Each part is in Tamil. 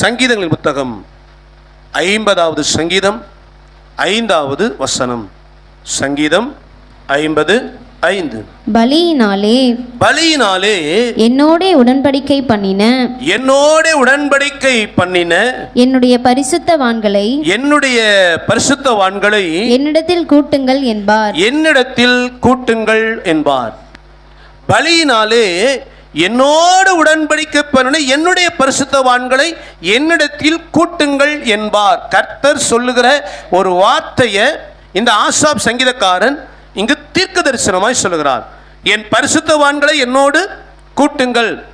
சங்கீதங்களின் புத்தகம் ஐம்பதாவது சங்கீதம் ஐந்தாவது வசனம். சங்கீதம் ஐம்பது ஐந்து. பலியினாலே பலியினாலே என்னோடே உடன்படிக்கை பண்ணின. என்னோட உடன்படிக்கை பண்ணின. என்னுடைய பரிசுத்தவான்களை என்னுடைய பரிசுத்தவான்களை என்னிடத்தில் கூட்டுங்கள் என்பார். என்னிடத்தில் கூட்டுங்கள் என்பார். பலியினாலே என்னோடு உடன்படிக்கை பண்ணின என்னுடைய பரிசுத்தவான்களை என்னிடத்தில் கூட்டுங்கள் என்பார். கர்த்தர் சொல்லுகிற ஒரு வார்த்தையை இந்த ஆசாப் சங்கீதக்காரன் இங்கு தீர்க்க தரிசனமாய் சொல்லுகிறார். என் பரிசுத்தவான்களை என்னோடு கூட்டுங்கள்.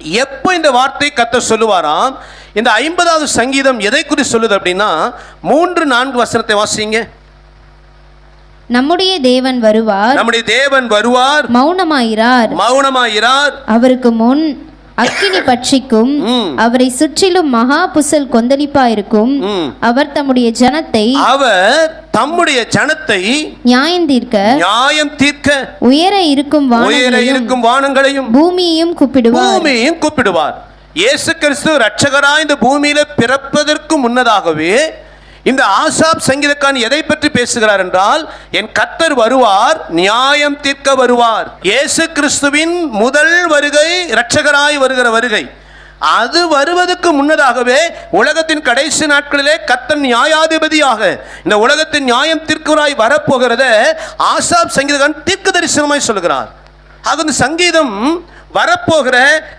எப்போ இந்த வார்த்தை கத்த சொல்லுவாராம்? இந்த ஐம்பதாவது சங்கீதம் எதை குறித்து சொல்லுது அப்படின்னா மூன்று நான்கு வசனத்தை வாசிங்க. நம்முடைய தேவன் வருவார். நம்முடைய தேவன் வருவார். மௌனமாயிரார். மௌனமாயிரார். அவருக்கு முன் அக்கினி பட்சிக்கும். அவரை சுற்றிலும் மகா புசல் கொந்தளிப்பாயிருக்கும். அவர் தம்முடைய ஜனத்தை அவர் தம்முடைய ஜனத்தை நியாயந்தீர்க்க நியாயம் தீர்க்க உயர இருக்கும் உயர இருக்கும் வானங்களையும் பூமியையும் கூப்பிடுவார். பூமியையும் கூப்பிடுவார். இயேசு கிறிஸ்து ரட்சகராய் இந்த பூமியில பிறப்பதற்கு முன்னதாகவே இந்த ஆசாப் சங்கீதக்கான் எதை பற்றி பேசுகிறார் என்றால் என் கத்தர் வருவார் நியாயம் தீர்க்க வருவார். இயேசு கிறிஸ்துவின் முதல் வருகை ரட்சகராய் வருகிற வருகை. அது வருவதற்கு முன்னதாகவே உலகத்தின் கடைசி நாட்களிலே கத்தன் நியாயாதிபதியாக இந்த உலகத்தின் நியாயம் தீர்க்கராய் வரப்போகிறத ஆசாப் சங்கீதகான் தீர்க்க தரிசனமாய் சொல்கிறார். அது சங்கீதம் வரப்போகிற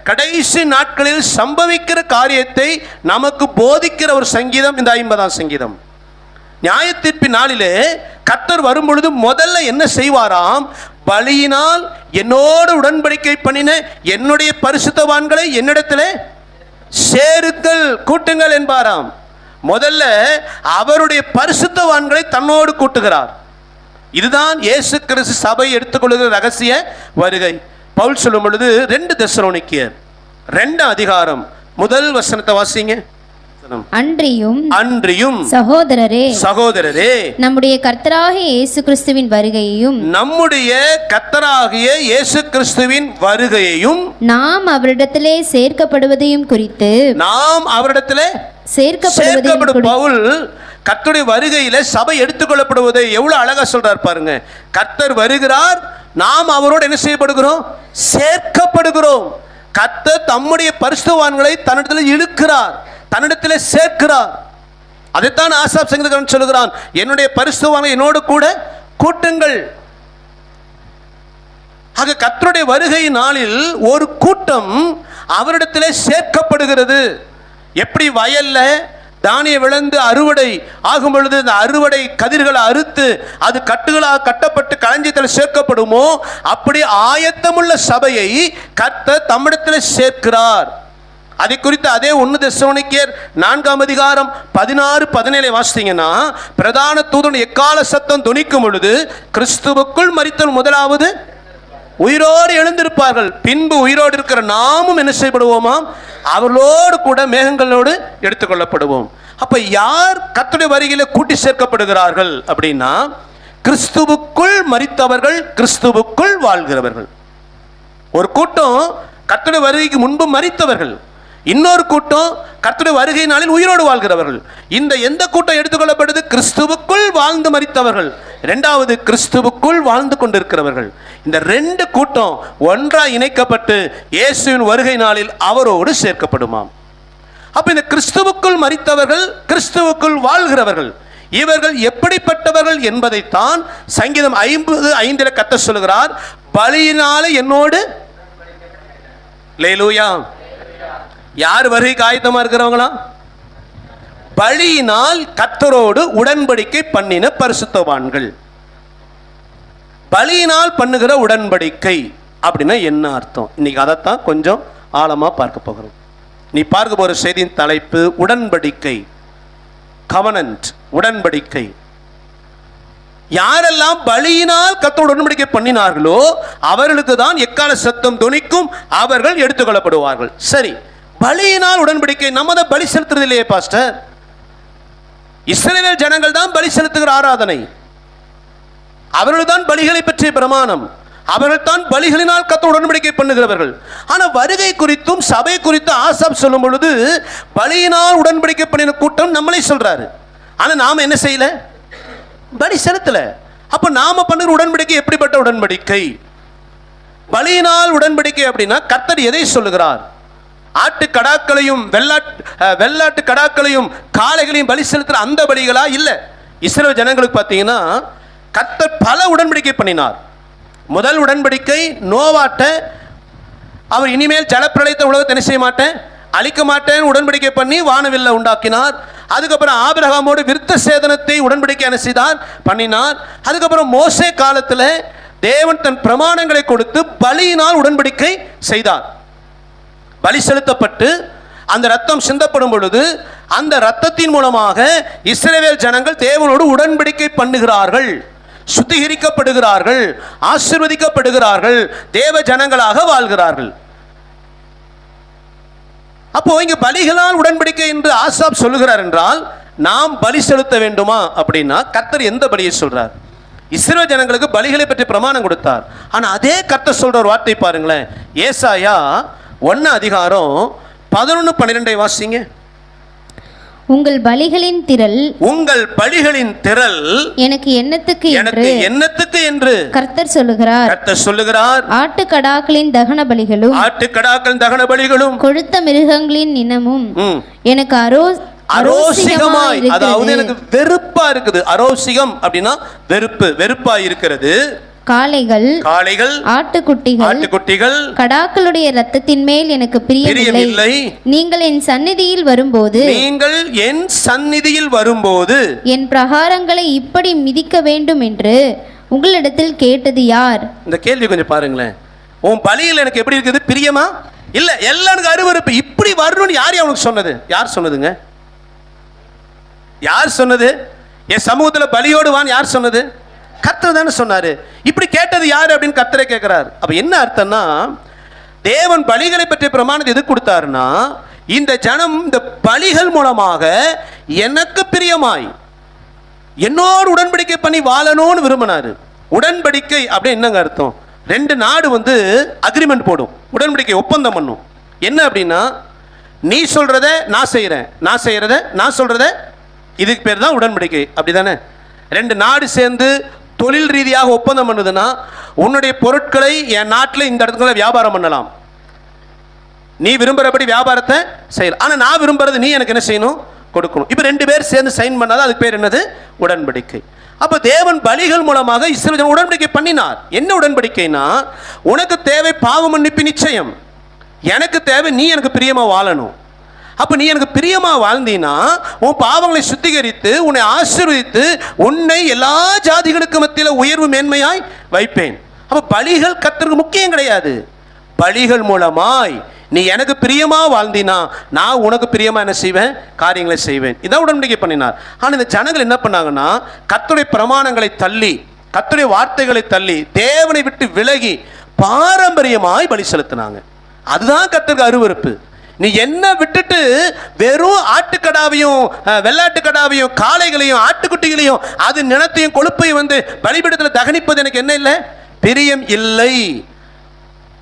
கடைசி நாட்களில் சம்பவிக்கிற காரியத்தை நமக்கு போதிக்கிற ஒரு சங்கீதம் இந்த ஐம்பதாம் சங்கீதம். நியாயத்தீர்ப்பின் நாளிலே கத்தர் வரும்பொழுது முதல்ல என்ன செய்வாராம்? பலியினால் என்னோடு உடன்படிக்கை பண்ணின என்னுடைய பரிசுத்தவான்களை என்னிடத்தில் சேருங்கள் கூட்டுங்கள் என்பாராம். முதல்ல அவருடைய பரிசுத்தவான்களை தன்னோடு கூட்டுகிறார். இதுதான் இயேசு கிறிஸ்து சபை எடுத்துக்கொள்கிற ரகசிய வருகை. பவுல் சொல்லும் பொழுது ரெண்டு தெசலோனிக்கியர் ரெண்டு அதிகாரம். முதல் வசனத்தை வாசிங்க. அன்றியும் அன்றியும் சகோதரரே சகோதரரே நம்முடைய கர்த்தராகிய இயேசு கிறிஸ்துவின் வருகையையும் நம்முடைய கத்தராகிய இயேசு கிறிஸ்துவின் வருகையையும் நாம் அவரிடத்திலே சேர்க்கப்படுவதையும் குறித்து நாம் அவரிடத்திலே சேர்க்கப்படுவதையும் பவுல் கர்த்தருடைய வருகையில சபை எடுத்துக்கொள்ளப்படுவதை எவ்வளவு அழகா சொல்றார் பாருங்க. கர்த்தர் வருகிறார் நாம் அவரோடு என்ன செய்யப்படுகிறோம்? சேர்க்கப்படுகிறோம். கத்த தம்முடைய பரிசுத்தவான்களை தன்னிடத்தில் இழுக்கிறார். தன்னிடத்தில் சேர்க்கிறார். அதைத்தான் ஆசாப் சங்கீதக்காரன் சொல்லுகிறான். என்னுடைய பரிசுத்தவான்களை என்னோடு கூட கூட்டுங்கள். ஆக கத்தருடைய வருகை நாளில் ஒரு கூட்டம் அவரிடத்திலே சேர்க்கப்படுகிறது. எப்படி? வயல்ல தானிய விளைந்து அறுவடை ஆகும் பொழுது அந்த அறுவடை கதிர்களை அறுத்து அது கட்டுகளாக கட்டப்பட்டு களஞ்சியத்தில் சேர்க்கப்படுமோ? அப்படி ஆயத்தமுள்ள சபையை கத்த தமிழத்தில் சேர்க்கிறார். அதை குறித்து அதே ஒன்று தெசோனிக்கேர் நான்காம் அதிகாரம் பதினாறு பதினேழை வாசித்தீங்கன்னா பிரதான தூதன் எக்கால சத்தம் துணிக்கும் பொழுது கிறிஸ்துவுக்குள் மறித்தல் முதலாவது உயிரோடு எழுந்திருப்பார்கள். பின்பு உயிரோடு இருக்கிற நாமும் என்ன செய்யப்படுவோமா? அவர்களோடு கூட மேகங்களோடு எடுத்துக்கொள்ளப்படுவோம் அப்ப யார் கத்துடைய வருகையில கூட்டி சேர்க்கப்படுகிறார்கள் அப்படின்னா கிறிஸ்துவுக்குள் மறித்தவர்கள் கிறிஸ்துவுக்குள் வாழ்கிறவர்கள். ஒரு கூட்டம் கத்துடைய வருகைக்கு முன்பு மறித்தவர்கள் இன்னொரு கூட்டம் கர்த்தருடைய வருகை நாளில் உயிரோடு வாழ்கிறவர்கள். இந்த எந்த கூட்டம் எடுத்துக்கொள்ளப்படுது கிறிஸ்துவுக்குள் வாழ்ந்து மறித்தவர்கள் ரெண்டாவது கிறிஸ்துவுக்குள் வாழ்ந்து கொண்டிருக்கிறவர்கள். இந்த ரெண்டு கூட்டம் ஒன்றாக இணைக்கப்பட்டு இயேசுவின் வருகை நாளில் அவரோடு சேர்க்கப்படுமாம். அப்போ இந்த கிறிஸ்துவுக்குள் மரித்தவர்கள் கிறிஸ்துவுக்குள் வாழ்கிறவர்கள் இவர்கள் எப்படிப்பட்டவர்கள் என்பதைத்தான் சங்கீதம் ஐம்பது ஐந்தில் கத்த சொல்லுகிறார். பலியினாலே என்னோடு லேலூயா. யார் வருகைக்கு ஆயத்தமாக இருக்கிறவங்களா? பலியினால் கத்தரோடு உடன்படிக்கை பண்ணின பரிசுத்தவான்கள். பலியினால் பண்ணுகிற உடன்படிக்கை அப்படின்னா என்ன அர்த்தம்? இன்னைக்கு அதைத்தான் கொஞ்சம் ஆழமாக பார்க்க போகிறோம். நீ பார்க்க போகிற செய்தியின் தலைப்பு உடன்படிக்கை. கவனன்ட் உடன்படிக்கை. யாரெல்லாம் பலியினால் கத்தோடு உடன்படிக்கை பண்ணினார்களோ அவர்களுக்கு தான் எக்கால சத்தம் துணிக்கும் அவர்கள் எடுத்துக்கொள்ளப்படுவார்கள். சரி பலியினால் உடன்படிக்கை நம்ம தான் பலி செலுத்துறது இல்லையே பாஸ்டர். இஸ்ரேல் ஜனங்கள் தான் பலி செலுத்துகிற ஆராதனை. அவர்கள் தான் பலிகளை பற்றிய பிரமாணம். அவர்கள் தான் பலிகளினால் கத்த உடன்படிக்கை பண்ணுகிறவர்கள். ஆனால் வருகை குறித்தும் சபை குறித்தும் ஆசாப் சொல்லும் பொழுது பலியினால் உடன்படிக்கை பண்ணின கூட்டம் நம்மளே சொல்றாரு. ஆனால் நாம் என்ன செய்யல? பலி செலுத்தல. அப்போ நாம பண்ணுற உடன்படிக்கை எப்படிப்பட்ட உடன்படிக்கை? பலியினால் உடன்படிக்கை அப்படின்னா கர்த்தர் எதை சொல்லுகிறார்? ஆட்டு கடாக்களையும் வெள்ளாட்டு வெள்ளாட்டு கடாக்களையும் காளைகளையும் பலி செலுத்துற அந்த பலிகளா? இல்ல. இஸ்ரோ ஜனங்களுக்கு பார்த்தீங்கன்னா கத்தர் பல உடன்படிக்கை பண்ணினார். முதல் உடன்படிக்கை நோவாட்ட அவர் இனிமேல் ஜலப்பிரளயத்தை உலகத்தை என்ன செய்ய மாட்டேன்? அழிக்க மாட்டேன். உடன்படிக்கை பண்ணி வானவில்லை உண்டாக்கினார். அதுக்கப்புறம் ஆபிரகாமோடு விருத்த சேதனத்தை உடன்படிக்கை என்ன செய்தார்? பண்ணினார். அதுக்கப்புறம் மோசே காலத்தில் தேவன் தன் பிரமாணங்களை கொடுத்து பலியினால் உடன்படிக்கை செய்தார். பலி செலுத்தப்பட்டு அந்த ரத்தம் சிந்தப்படும் பொழுது அந்த ரத்தத்தின் மூலமாக இஸ்ரேவேல் ஜனங்கள் தேவனோடு உடன்படிக்கை பண்ணுகிறார்கள் சுத்திகரிக்கப்படுகிறார்கள் ஆசிர்வதிக்கப்படுகிறார்கள் தேவ ஜனங்களாக வாழ்கிறார்கள். அப்போ இங்க பலிகளால் உடன்படிக்கை என்று ஆசாப் சொல்லுகிறார் என்றால் நாம் பலி செலுத்த வேண்டுமா அப்படின்னா கர்த்தர் எந்த பலியை சொல்றார்? இஸ்ரோ ஜனங்களுக்கு பலிகளை பற்றி பிரமாணம் கொடுத்தார். ஆனால் அதே கர்த்தர் சொல்ற ஒரு வார்த்தை பாருங்களேன் ஏசாயா ஒன்னு அதிகாரம் பதினொன்று பன்னிரெண்டை வாசிங்க. உங்கள் பலிகளின் திரள் உங்கள் பலிகளின் திரள் எனக்கு எண்ணத்துக்கு எனக்கு என்னத்துக்கு என்று? கர்த்தர் சொல்லுகிறார். கர்த்தர் சொல்லுகிறார். ஆட்டுக்கடாக்களின் தகன பலிகளும் ஆட்டுக்கடாக்கள் தகன பலிகளும் கொழுத்த மிருகங்களின் இனமும். எனக்கு அரோ அரோசிகமாய். அதாவது எனக்கு வெறுப்பா இருக்குது. அரோசிகம் அப்படின்னா வெறுப்பு வெறுப்பா இருக்கிறது. காளைகள் காளைகள் ஆட்டுக்குட்டிகள் ஆட்டுக்குட்டிகள் கடாக்களுடைய ரத்தத்தின் மேல் எனக்கு பிரியமில்லை. நீங்கள் என் சந்நிதியில் வரும்போது நீங்கள் என் சந்நிதியில் வரும்போது என் பிரகாரங்களை இப்படி மிதிக்க வேண்டும் என்று உங்களிடத்தில் கேட்டது யார்? இந்த கேள்வி கொஞ்சம் பாருங்களேன். உன் பலியில் எனக்கு எப்படி இருக்குது? பிரியமா? இல்ல எல்லாம் எனக்கு அருவருப்பு. இப்படி வரணும்னு யார் அவனுக்கு சொன்னது? யார் சொன்னதுங்க? யார் சொன்னது? என் சமூகத்துல பலியோடு வான்னு யார் சொன்னது? கர்த்தர் தானே சொன்னார். இப்படி கேட்டது யார் அப்படின்னு கர்த்தரை கேட்குறாரு அப்போ என்ன அர்த்தம்னா தேவன் பலிகளை பற்றிய பிரமாணத்தை எது கொடுத்தாருன்னா இந்த ஜனம் இந்த பலிகள் மூலமாக எனக்கு பிரியமாய் என்னோடு உடன்படிக்கை பண்ணி வாழணும்னு விரும்பினார். உடன்படிக்கை அப்படின்னு என்னங்க அர்த்தம்? ரெண்டு நாடு வந்து அக்ரிமெண்ட் போடும். உடன்படிக்கை ஒப்பந்தம் பண்ணும். என்ன அப்படின்னா நீ சொல்கிறத நான் செய்கிறேன் நான் செய்கிறத நான் சொல்கிறத இதுக்கு பேர் தான் உடன்படிக்கை. அப்படிதானே? ரெண்டு நாடு சேர்ந்து தொழில் ரீதியாக ஒப்பந்தம் பண்ணுதுன்னா உன்னுடைய பொருட்களை என் நாட்டில் இந்த இடத்துல வியாபாரம் பண்ணலாம். நீ விரும்புகிறபடி வியாபாரத்தை செய்யலாம். ஆனால் நான் விரும்புறது நீ எனக்கு என்ன செய்யணும்? கொடுக்கணும். இப்போ ரெண்டு பேர் சேர்ந்து சைன் பண்ணாதான் அதுக்கு பேர் என்னது? உடன்படிக்கை. அப்போ தேவன் பலிகள் மூலமாக இஸ்ரவேல் உடன்படிக்கை பண்ணினார். என்ன உடன்படிக்கைனா உனக்கு தேவை பாவ மன்னிப்பு நிச்சயம். எனக்கு தேவை நீ எனக்கு பிரியமாக வாழணும். அப்போ நீ எனக்கு பிரியமாக வாழ்ந்தீனா உன் பாவங்களை சுத்திகரித்து உன்னை ஆசீர்வதித்து உன்னை எல்லா ஜாதிகளுக்கு மத்தியில் உயர்வு மேன்மையாய் வைப்பேன். அப்போ பலிகள் கத்திற்கு முக்கியம் கிடையாது. பலிகள் மூலமாய் நீ எனக்கு பிரியமாக வாழ்ந்தினா நான் உனக்கு பிரியமாக என்ன செய்வேன்? காரியங்களை செய்வேன். இதான் உடன்படிக்கை பண்ணினார். ஆனால் இந்த ஜனங்கள் என்ன பண்ணாங்கன்னா கத்துடைய பிரமாணங்களை தள்ளி கத்துடைய வார்த்தைகளை தள்ளி தேவனை விட்டு விலகி பாரம்பரியமாய் பலி செலுத்தினாங்க. அதுதான் கத்திற்கு அருவருப்பு. நீ என்ன விட்டுட்டு வெறும் ஆட்டுக்கடாவையும் வெள்ளாட்டுக்கடாவையும் காளைகளையும் ஆட்டுக்குட்டிகளையும் அது நிலத்தையும் கொழுப்பையும் வந்து பலிபீடத்தில் தகனிப்பது எனக்கு என்ன இல்லை? பிரியம் இல்லை.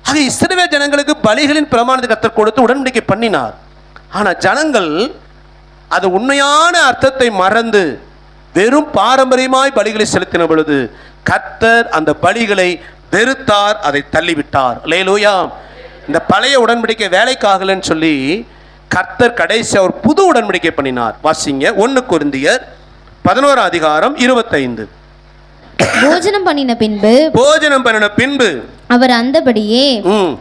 ஆக இஸ்ரவே ஜனங்களுக்கு பலிகளின் பிரமாணத்தை கத்தர் கொடுத்து உடன்படிக்கை பண்ணினார். ஆனால் ஜனங்கள் அது உண்மையான அர்த்தத்தை மறந்து வெறும் பாரம்பரியமாய் பலிகளை செலுத்தின பொழுது கத்தர் அந்த பலிகளை வெறுத்தார் அதை தள்ளிவிட்டார். லேலூயா இந்த பழைய உடன்படிக்கை வேலைக்காகலன்னு சொல்லி கர்த்தர் கடைசி ஒரு புது உடன்படிக்கை பண்ணினார். வாசிங்க ஒன்று குருந்தியர் பதினோராம் அதிகாரம் இருபத்தைந்து. போஜனம் பண்ணின பின்பு போஜனம் பண்ணின பின்பு அவர் அந்தபடியே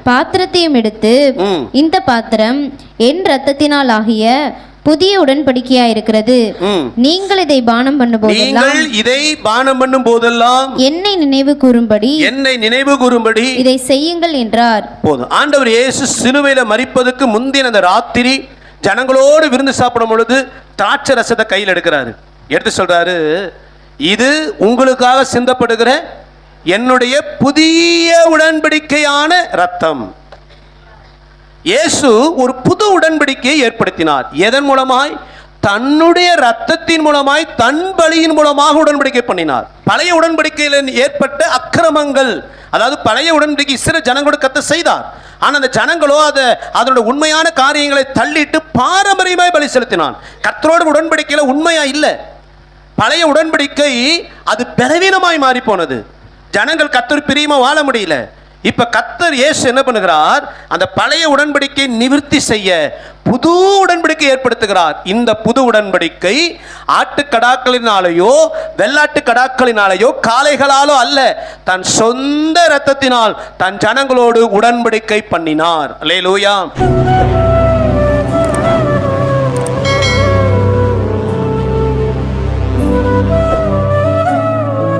பாத்திரத்தையும் எடுத்து இந்த பாத்திரம் என் இரத்தத்தினால் ஆகிய புதிய உடன்படிக்கையா இருக்கிறது. நீங்கள் இதை பானம் பண்ணும்போதெல்லாம் நீங்கள் இதை பானம் பண்ணும் போதெல்லாம் என்னை நினைவு கூறும்படி என்னை நினைவு கூறும்படி இதை செய்யுங்கள் என்றார். போதும். ஆண்டவர் இயேசு சிலுவையில மறிப்பதற்கு முந்தின அந்த ராத்திரி ஜனங்களோடு விருந்து சாப்பிடும் பொழுது திராட்சை ரசத்தை கையில் எடுக்கிறாரு. எடுத்து சொல்றாரு இது உங்களுக்காக சிந்தப்படுகிற என்னுடைய புதிய உடன்படிக்கையான ரத்தம். இயேசு ஒரு புது உடன்படிக்கையை ஏற்படுத்தினார். எதன் மூலமாய்? தன்னுடைய ரத்தத்தின் மூலமாய் தன் பலியின் மூலமாக உடன்படிக்கை பண்ணினார். பழைய உடன்படிக்கையில் ஏற்பட்ட அக்கிரமங்கள் அதாவது பழைய உடன்படிக்கை சிறு ஜனங்களோடு கத்த செய்தார். ஆனால் அந்த ஜனங்களோ அதை அதனோட உண்மையான காரியங்களை தள்ளிட்டு பாரம்பரியமாய் பலி செலுத்தினான். கத்தரோட உடன்படிக்கையில் உண்மையா இல்லை. பழைய உடன்படிக்கை அது பலவீனமாய் மாறி போனது ஜனங்கள் கத்தர் பிரியமா வாழ முடியல. இப்ப கத்தர் இயேசு என்ன பண்ணுகிறார்? அந்த பழைய உடன்படிக்கை நிவிர்த்தி செய்ய புது உடன்படிக்கை ஏற்படுத்துகிறார். இந்த புது உடன்படிக்கை ஆட்டுக்கடாக்களினாலேயோ வெள்ளாட்டு கடாக்களினாலேயோ காளைகளாலோ அல்ல. தன் சொந்த இரத்தத்தினால் தன் ஜனங்களோடு உடன்படிக்கை பண்ணினார். அல்லேலூயா